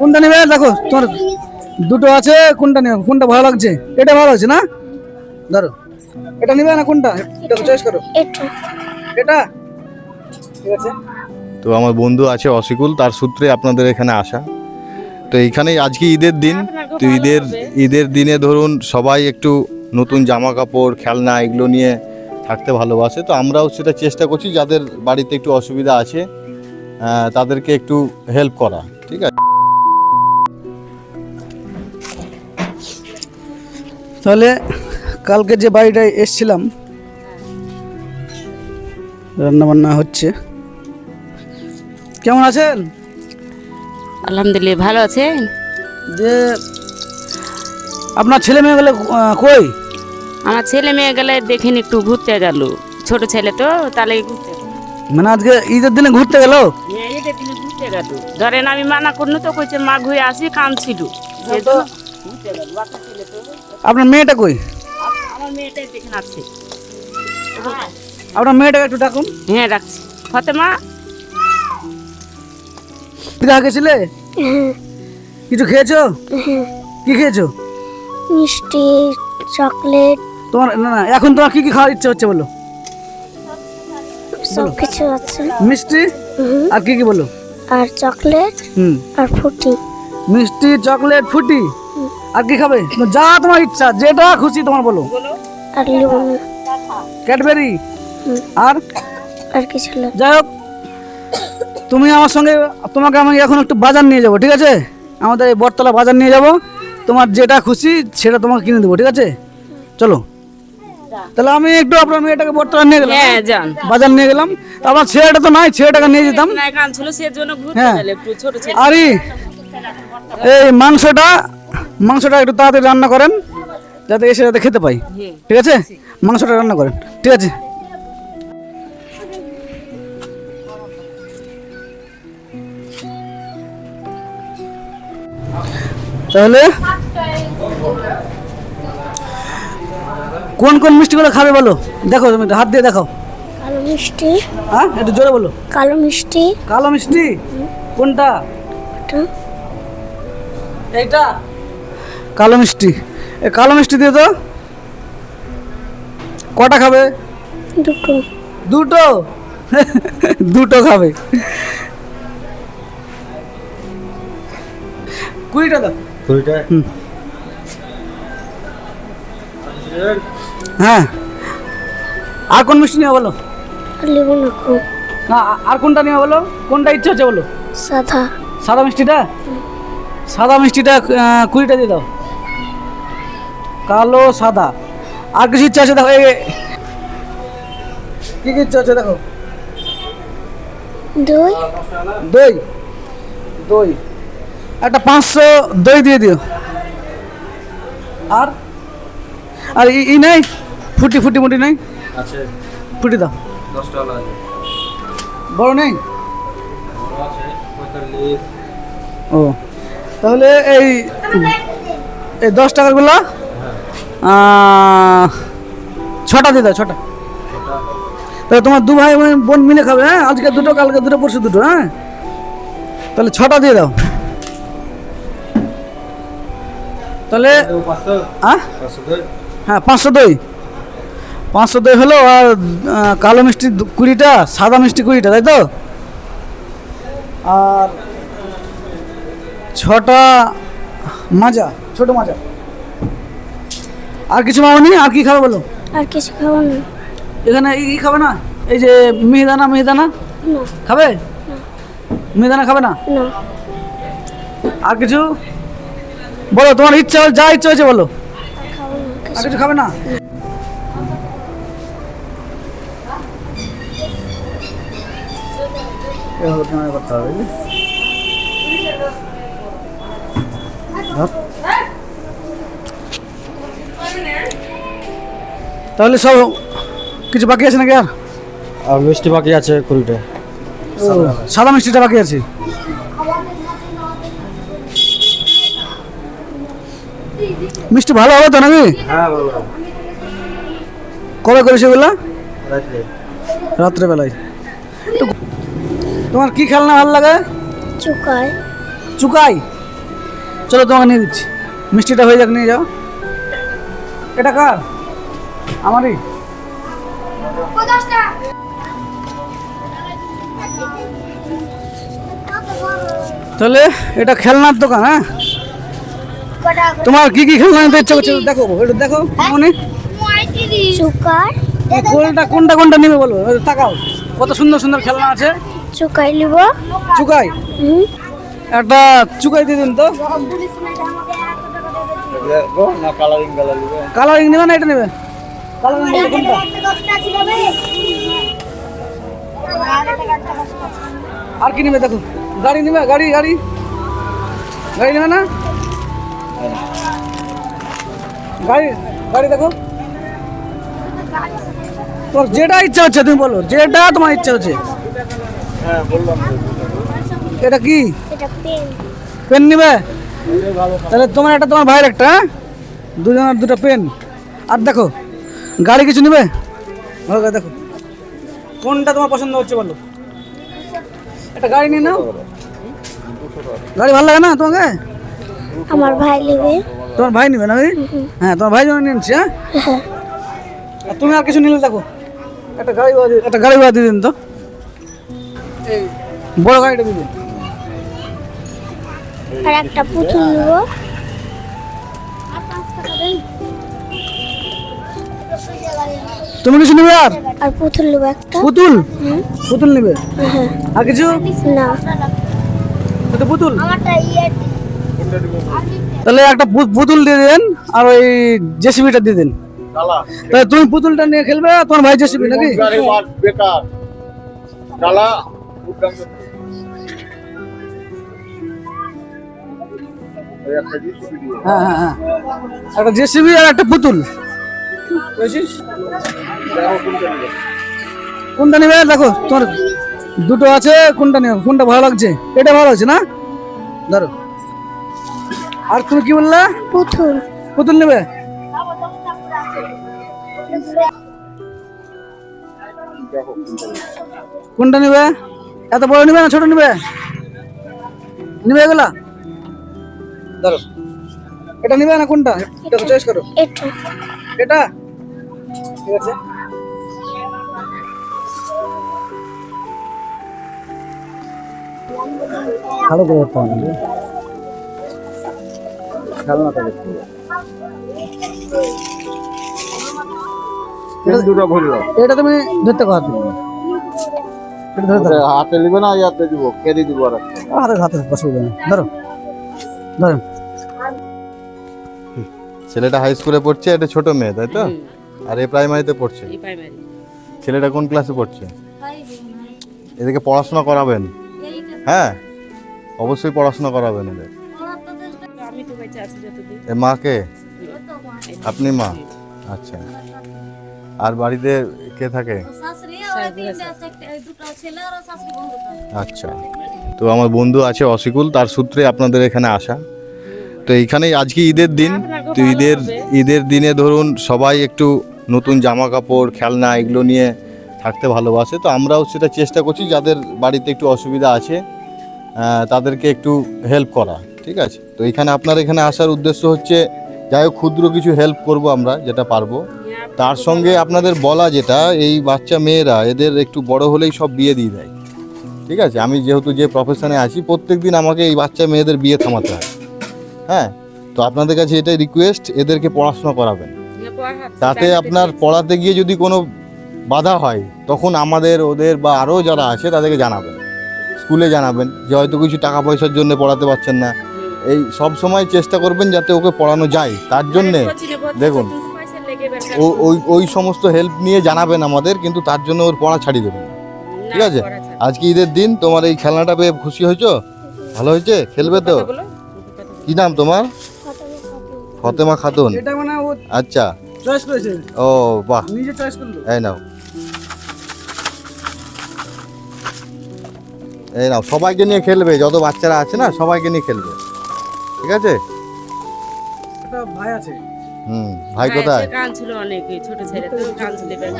কোনটা নেবে? দেখো তোমার দুটো আছে কোনটা নেবে? কোনটা ভালো লাগছে? এটা ভালো লাগছে না? ধরো এটা নেবে না কোনটা? দেখো চয়েস করো। এটা। এটা? ঠিক আছে। তো আমার বন্ধু আছে অসিকুল তার সূত্রে আপনাদের এখানে আসা। তো এইখানেই আজকে ঈদের দিন। তো ঈদের ঈদের দিনে ধরুন সবাই একটু নতুন জামা কাপড় খেলনা এগুলো নিয়ে থাকতে ভালোবাসে। তো আমরাও সেটা চেষ্টা করছি যাদের বাড়িতে একটু অসুবিধা আছে আহ, তাদেরকে একটু হেল্প করা। ঠিক আছে। তাহলে কালকে যে বাড়িটায় এসছিলাম রান্না বান্না হচ্ছে। কেমন আছেন? আলহামদুলিল্লাহ ভালো আছেন? যে আপনার ছেলে মেয়ে গেলে কই? আমার ছেলে মেয়ে গেলে দেখেন একটু ঘুরতে গেল। ছোট ছেলে তো তাহলে ঘুরতে মানে আজকে ঈদের দিনে ঘুরতে গেল? হ্যাঁ, এটা দিনে ঘুরতে গেল। ধরেন আমি মানা করনু তো কইছে মা ঘুরে আসি কাম ছিল তো আপনার মেয়েটা কই? আমার মেয়েটাই দেখেন আছে আপনার মেয়েটাকে একটু ডাকুন। হ্যাঁ রাখছি ফতেমা? দিদা গেছিলে কিছু খেয়েছো? কি খেয়েছো? মিষ্টি চকলেট। তোমার না না এখন তোমার কি কি খাওয়ার ইচ্ছে হচ্ছে বলো। সব কিছু আছে। মিষ্টি? আর কি কি বলো? আর চকলেট। হুম। আর ফুটি। মিষ্টি চকলেট ফুটি? আর কি খাবে যা তোমার ইচ্ছা যেটা খুশি তোমার বলো ক্যাডবেরি আর আর কিছু না যাই হোক তুমি আমার সঙ্গে তোমাকে আমি এখন একটু বাজার নিয়ে যাব ঠিক আছে আমাদের এই বটতলা বাজার নিয়ে যাব তোমার যেটা খুশি সেটা তোমাকে কিনে দেবো ঠিক আছে চলো তাহলে আমি একটু আপনার মেয়েটাকে বটতলা নিয়ে গেলাম হ্যাঁ যান বাজার নিয়ে গেলাম তা আমার ছেলেটা তো নাই ছেলেটাকে নিয়ে যেতাম হ্যাঁ। আরে এই মাংসটা মাংসটা একটু তাড়াতাড়ি রান্না করেন যাতে এসে যাতে খেতে পাই। ঠিক আছে? মাংসটা রান্না করেন। ঠিক আছে? তাহলে কোন কোন মিষ্টিগুলো খাবে বলো? দেখো তুমি হাত দিয়ে দেখো কালো মিষ্টি। হ্যাঁ একটু জোরে বলো। কালো মিষ্টি। কালো মিষ্টি? কোনটা? এইটা? কালো মিষ্টি। এ কালো মিষ্টি দিয়ে তো কটা খাবে? দুটো। দুটো? দুটো খাবে। কুড়িটা দাও। হুম। হ্যাঁ। আর কোন মিষ্টি নিয়ে বলো? আর লেবু না কোনটা নিয়ে বলো? কোনটা ইচ্ছা হচ্ছে বলো? সাদা। সাদা মিষ্টিটা? সাদা মিষ্টিটা কুড়িটা দিয়ে দাও। কালো সাদা। আর কিছু ইচ্ছা আছে? দেখো কি কি ইচ্ছা আছে দেখো? দই। দই। দই। একটা পাঁচশো দই দিয়ে দিও। আর? আর ই- ই নেই? ফুটি ফুটি মুটি নেই? আছে। ফুটি দাও। বড় নেই? ও। তাহলে এই এই দশ টাকারগুলো আহ, ছটা দিয়ে দাও, ছটা। তাহলে তোমার দু ভাই বোন- মিলে খাবে হ্যাঁ? আজকে দুটো, কালকে দুটো, পরশু দুটো হ্যাঁ? তাহলে ছটা দিয়ে দাও। তাহলে হ্যাঁ পাঁচশো দই। পাঁচশো দই হলো আর কালো মিষ্টি কুড়িটা, সাদা মিষ্টি কুড়িটা, তাই তো? আর ছটা, মাজা, ছোট মাজা। আর কিছু মামনি আর কি খাবে বলো? আর কিছু খাব না। এখানে ই খাবে না? এই যে মিহিদানা মিহিদানা? না। খাবে? মিহিদানা খাবে না? না। আর কিছু? বলো তোমার ইচ্ছা হল- যা ইচ্ছা হয়েছে বলো। খাব না আর কিছু খাবে না? তাহলে সব কিছু বাকি আছে নাকি আর? আর মিষ্টি বাকি আছে কুড়িটা। সাদা মিষ্টিটা বাকি আছে। মিষ্টি ভালো হবে তো নাকি? হ্যাঁ কবে করেছে এগুলা? রাত্রে। রাত্রেবেলায়। তোমার কি খেলনা ভালো লাগে? চুকাই। চুকাই? চলো তোমাকে নিয়ে দিচ্ছি। মিষ্টিটা হয়ে যাক নিয়ে যাও। এটা কার? আমারই। তাহলে এটা খেলনার দোকান হ্যাঁ? তোমার কি কি খেলনা নিতে ইচ্ছে করছে? দেখো এটা দেখো মনে। কোনটা কোনটা কোনটা নেবে বলো? তাকাও। কত সুন্দর সুন্দর খেলনা আছে। চুকাই লিব চুকাই? একটা চুকাই দিয়ে দিন তো। কালারিং নেবে না এটা নেবে? কোনটা? আর কি নেবে দেখো? গাড়ি নেবে গাড়ি গাড়ি। গাড়ি নেবে না? গাড়ি গাড়ি দেখো। তোমার যেটা ইচ্ছা হচ্ছে তুমি বলো। যেটা তোমার ইচ্ছা হচ্ছে। এটা কি? পেন। পেন নিবে? তাহলে তোমার একটা তোমার ভাইয়ের একটা হ্যাঁ? দুজনের দুটো পেন। আর দেখো গাড়ি কিছু নেবে? দেখো। কোনটা তোমার পছন্দ হচ্ছে বলো? একটা গাড়ি নিয়ে নাও। গাড়ি ভালো লাগে না তোমাকে? আমার ভাই নেবে। তোমার ভাই নেবে না হ্যাঁ তোমার ভাই জন্য নিচ্ছি হ্যাঁ? আর তুমি আর কিছু নিলে দেখো। একটা গাড়ি একটা গাড়ি ভাড়া দিয়ে দিন তো। এই বড় গাড়িটা দিবেন আর একটা পুতুল নেব। তুমি কিছু নেবে আর? আর পুতুল নেব একটা। পুতুল? পুতুল নেবে? হ্যাঁ। আর কিছু? না। এটা পুতুল? আমারটা ইয়ে তাহলে একটা পুতুল দিয়ে দেন আর ওই জেসিবিটা দিয়ে দেন। তাহলে তুমি পুতুলটা নিয়ে খেলবে তোমার ভাই জেসিবি নাকি? বেকার। কালা হ্যাঁ হ্যাঁ হ্যাঁ। একটা জেসিবি আর একটা পুতুল? কোনটা নেবে। দেখো তোমার দুটো আছে কোনটা নেবে? কোনটা ভালো লাগছে? এটা ভালো আছে না? ধরো। আর তুমি কি বললে? পুতুল। পুতুল নেবে? কোনটা নেবে। এত বড় নেবে না ছোট নেবে? নেবে এগুলা? ধরো। এটা নেবে না কোনটা? দেখো চয়েস করো। এটা। এটা? ঠিক আছে? ভালো করে হবে। খেলনাটা দেখতে দুটো ভরলো এটা তুমি ধরতে পারো। তুমি। এটা ধরে ধরো হাতে নিবে না ইয়াতে দিব কেটে দিব আর হাতে হাতে অসুবিধা নেই ধরো। ধরো। ছেলেটা হাই স্কুলে পড়ছে এটা ছোট মেয়ে তাই তো? আর এ প্রাইমারিতে পড়ছে? এই প্রাইমারি ছেলেটা কোন ক্লাসে পড়ছে? এদেরকে পড়াশোনা করাবেন? হ্যাঁ? অবশ্যই পড়াশোনা করাবেন এদের আমি তো বেঁচে আছি যতদিন। এ মাকে আপনি মা? আচ্ছা। আর বাড়িতে কে থাকে? আচ্ছা। তো আমার বন্ধু আছে অসিকুল তার সূত্রে আপনাদের এখানে আসা। তো এইখানেই আজকে ঈদের দিন। তো ঈদের ঈদের দিনে ধরুন সবাই একটু নতুন জামা কাপড় খেলনা এগুলো নিয়ে থাকতে ভালোবাসে। তো আমরাও সেটা চেষ্টা করছি যাদের বাড়িতে একটু অসুবিধা আছে তাদেরকে একটু হেল্প করা, ঠিক আছে? তো এখানে আপনার এখানে আসার উদ্দেশ্য হচ্ছে, যাই হোক ক্ষুদ্র কিছু হেল্প করব আমরা, যেটা পারব। তার সঙ্গে আপনাদের বলা যেটা, এই বাচ্চা মেয়েরা, এদের একটু বড় হলেই সব বিয়ে দিয়ে দেয়, ঠিক আছে? আমি যেহেতু যে প্রফেশনে আছি প্রত্যেক দিন আমাকে এই বাচ্চা মেয়েদের বিয়ে থামাতে হয় হ্যাঁ? তো আপনাদের কাছে এটাই রিকোয়েস্ট এদেরকে পড়াশোনা করাবেন। তাতে আপনার পড়াতে গিয়ে যদি কোনো বাধা হয় তখন আমাদের ওদের বা আরও যারা আছে তাদেরকে জানাবেন। স্কুলে জানাবেন যে হয়তো কিছু টাকা পয়সার জন্য পড়াতে পারছেন না। এই সব সময় চেষ্টা করবেন যাতে ওকে পড়ানো যায়। তার জন্যে দেখুন ও ওই ওই সমস্ত হেল্প নিয়ে জানাবেন আমাদের কিন্তু তার জন্য ওর পড়া ছাড়িয়ে দেবেন। ঠিক আছে? আজকে ঈদের দিন তোমার এই খেলনাটা পেয়ে খুশি হয়েছো? ভালো হয়েছে? খেলবে তো? কি নাম তোমার? ফতেমা খাতুন। এটা মানে আচ্ছা। চয়েস করেছে ও বাহ। নিজে চয়েস করল? এই নাও। এই নাও সবাইকে নিয়ে খেলবে যত বাচ্চারা আছে না সবাইকে নিয়ে খেলবে। ঠিক আছে? একটা ভাই আছে। হুম ভাই কোথায়? অনেক ছোট ছেলে তো বেটা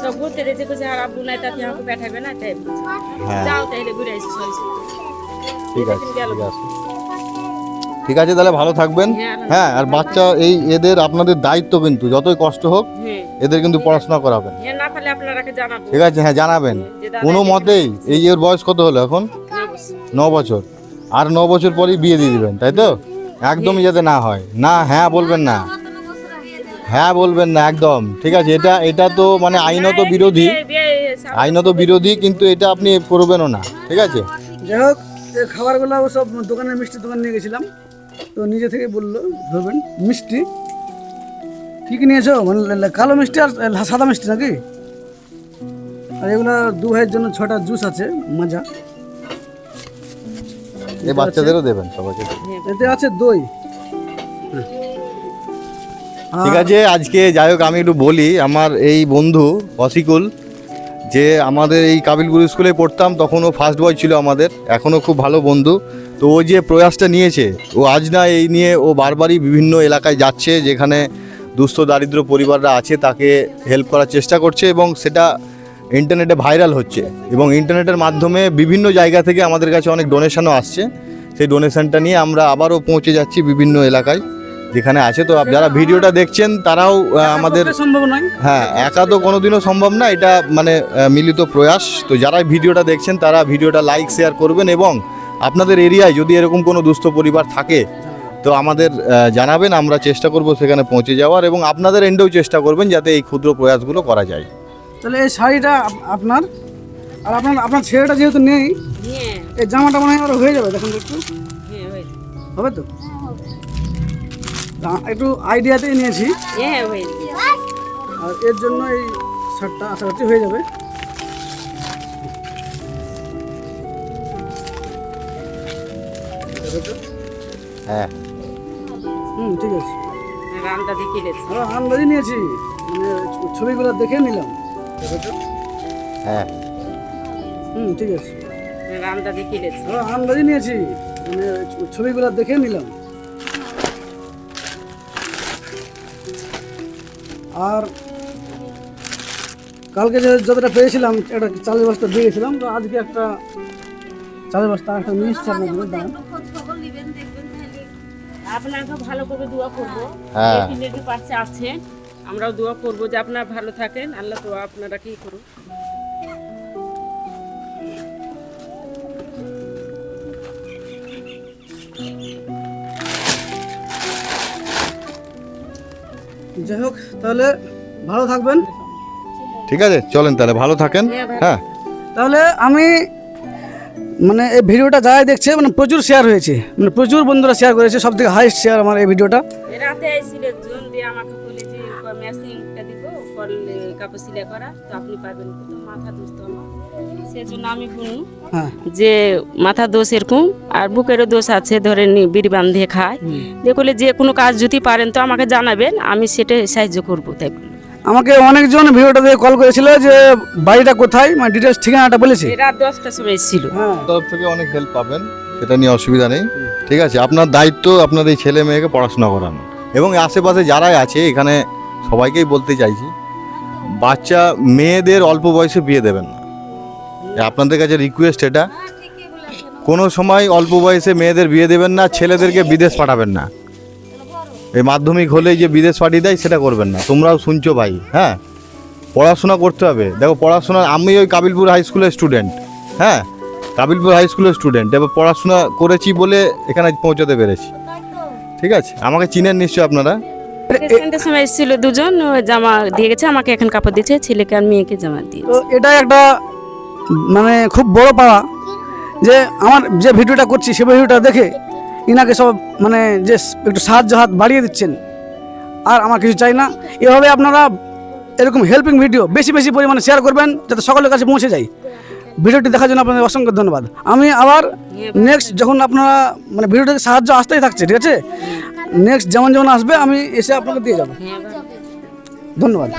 সব ঘুরতে দিতে কইছে আর আব্বু নাই তাতে আমাকে পাঠাবে না? তাই হ্যাঁ। যাও তাহলে ঘুরে ঠিক আছে ঠিক আছে। ঠিক আছে তাহলে ভালো থাকবেন। হ্যাঁ, হ্যাঁ আর বাচ্চা এই এদের আপনাদের দায়িত্ব কিন্তু যতই কষ্ট হোক হ্যাঁ। এদের কিন্তু পড়াশোনা করাবেন। হ্যাঁ না পারলে আপনারাকে জানাব। ঠিক আছে হ্যাঁ জানাবেন। কোনো মতেই এই এর বয়স কত হলো এখন? ন বছর। আর ন বছর পরেই বিয়ে দিয়ে দিবেন তাই তো? একদমই যাতে না হয়। না হ্যাঁ বলবেন না। হ্যাঁ বলবেন না একদম। ঠিক আছে এটা এটা তো মানে আইনত বিরোধী। আইনত বিরোধী কিন্তু এটা আপনি করবেনও না। ঠিক আছে? যাই হোক খাবারগুলো সব দোকানের মিষ্টি দোকান নিয়ে গেছিলাম। তো নিজে থেকে বলল ধরবেন মিষ্টি। কী কী নিয়েছো? মানে কালো মিষ্টি আর সাদা মিষ্টি নাকি? আর এগুলো দু ভাইয়ের জন্য ছটা জুস আছে মজা। এই বাচ্চাদেরও দেবেন সবাইকে। এতে আছে দই। ঠিক আছে আজকে যাই হোক আমি একটু বলি আমার এই বন্ধু অসিকুল যে আমাদের এই কাবিলপুর স্কুলে পড়তাম, তখন ও ফার্স্ট বয় ছিল আমাদের। এখনও খুব ভালো বন্ধু। তো ও যে প্রয়াসটা নিয়েছে, ও আজ না এই নিয়ে ও বারবারই বিভিন্ন এলাকায় যাচ্ছে, যেখানে দুস্থ, দারিদ্র পরিবাররা আছে, তাকে হেল্প করার চেষ্টা করছে এবং সেটা ইন্টারনেটে ভাইরাল হচ্ছে। এবং ইন্টারনেটের মাধ্যমে বিভিন্ন জায়গা থেকে আমাদের কাছে অনেক ডোনেশনও আসছে। সেই ডোনেশনটা নিয়ে আমরা আবারও পৌঁছে যাচ্ছি বিভিন্ন এলাকায়। যেখানে আছে তো যারা ভিডিওটা দেখছেন তারাও আমাদের সম্ভব নয়। হ্যাঁ একা তো কোনোদিনও সম্ভব না এটা মানে মিলিত প্রয়াস। তো যারা ভিডিওটা দেখছেন তারা ভিডিওটা লাইক শেয়ার করবেন এবং আপনাদের এরিয়ায় যদি এরকম কোনো দুস্থ পরিবার থাকে তো আমাদের জানাবেন আমরা চেষ্টা করব সেখানে পৌঁছে যাওয়ার এবং আপনাদের এন্ডেও চেষ্টা করবেন যাতে এই ক্ষুদ্র প্রয়াসগুলো করা যায়। তাহলে এই শাড়িটা আপনার আর আপনার আপনার ছেলেটা যেহেতু নেই হ্যাঁ। এই জামাটা মনে হয় হয়ে যাবে দেখুন একটু। হ্যাঁ হবে তো তা? একটু আইডিয়াতেই নিয়েছি। হ্যাঁ আর এর জন্য এই শার্টটা আশা করছি হয়ে যাবে। হ্যাঁ। হুম ঠিক আছে। আন্দাজি নিয়েছি। মানে ছবিগুলো দেখে নিলাম। হ্যাঁ। হুম ঠিক আছে। আন্দাজি নিয়েছি। মানে ছবিগুলো দেখে নিলাম। আর কালকে যে যতটা পেয়েছিলাম একটা চালের বস্তা দিয়ে গেছিলাম তো আজকে একটা চালের বস্তা একটা মিষ্টি আপনাদের দাম আপনাকে ভালো করে দোয়া করব। হ্যাঁ। পাশে আছে আমরাও দোয়া করব যে আপনারা ভালো থাকেন। আল্লাহ তো আপনারা কি করুন। যাই হোক তাহলে ভালো থাকবেন। ঠিক আছে চলেন তাহলে ভালো থাকেন। হ্যাঁ তাহলে আমি মানে এই ভিডিওটা যারাই দেখছে মানে প্রচুর শেয়ার হয়েছে। মানে প্রচুর বন্ধুরা শেয়ার করেছে সব থেকে হাইস্ট শেয়ার আমার এই ভিডিওটা। রাতে আইছিল জোন দিয়ে আমাকে মেশিনটা দিব কল কাপড় সিলাই করা তো আপনি পাবেন মাথা সেজন্য আমি বলুন হ্যাঁ। যে মাথা দোষ এরকম আর বুকেরও দোষ আছে ধরেন বিড়ি বান্ধে খায়। দেখলে যে কোনো কাজ যদি পারেন তো আমাকে জানাবেন আমি সেটা সাহায্য করব তাই আমাকে অনেকজন ভিডিওটা দিয়ে কল করেছিল যে বাড়িটা কোথায় মানে ডিটেলস ঠিকানাটা বলেছে। রাত দশটার সময় ছিল হ্যাঁ। তরফ থেকে অনেক হেল্প পাবেন সেটা নিয়ে অসুবিধা নেই। ঠিক আছে আপনার দায়িত্ব আপনার এই ছেলে মেয়েকে পড়াশোনা করানো। এবং আশেপাশে যারাই আছে এখানে সবাইকেই বলতে চাইছি বাচ্চা মেয়েদের অল্প বয়সে বিয়ে দেবেন না। আপনাদের কাছে রিকোয়েস্ট এটা। কোনো সময় অল্প বয়সে মেয়েদের বিয়ে দেবেন না ছেলেদেরকে বিদেশ পাঠাবেন না। এই মাধ্যমিক হলেই যে বিদেশ পাঠিয়ে দেয় সেটা করবেন না। তোমরাও শুনছো ভাই হ্যাঁ? পড়াশোনা করতে হবে। দেখো পড়াশোনা আমি ওই কাবিলপুর হাই স্কুলের স্টুডেন্ট হ্যাঁ? কাবিলপুর হাই স্কুলের স্টুডেন্ট এবার পড়াশোনা করেছি বলে এখানে পৌঁছতে পেরেছি। ঠিক আছে? আমাকে চিনেন নিশ্চয়ই আপনারা? সময় এসেছিল দুজন জামা দিয়ে গেছে আমাকে এখন কাপড় দিয়েছে ছেলেকে আর মেয়েকে জামা দিয়ে তো এটা একটা মানে খুব বড় পাওয়া যে আমার যে ভিডিওটা করছি, সে ভিডিওটা দেখে ইনাকে সব মানে যে একটু সাহায্য হাত বাড়িয়ে দিচ্ছেন। আর আমার কিছু চাই না। এভাবে আপনারা এরকম হেল্পিং ভিডিও বেশি বেশি পরিমাণে শেয়ার করবেন, যাতে সকলের কাছে পৌঁছে যায়। ভিডিওটি দেখার জন্য আপনাদের অসংখ্য ধন্যবাদ। আমি আবার নেক্সট যখন আপনারা মানে ভিডিওটাতে সাহায্য আসতেই থাকছে, ঠিক আছে? নেক্সট যেমন যেমন আসবে, আমি এসে আপনাকে দিয়ে যাব। ধন্যবাদ।